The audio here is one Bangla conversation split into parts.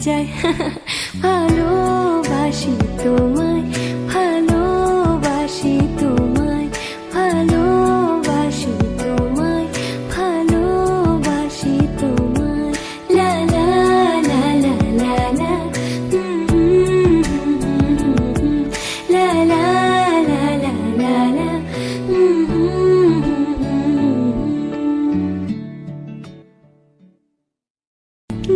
জানাতে চাই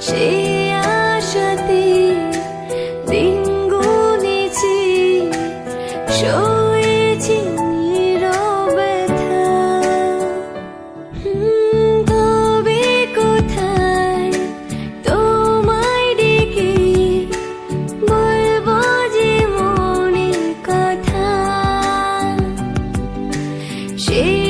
সে আশাতে দিন গুনেছি সয়েছি ব্যথা তবে কোথায় তোমায় ডেকে বলব যে মনে কথা? সেই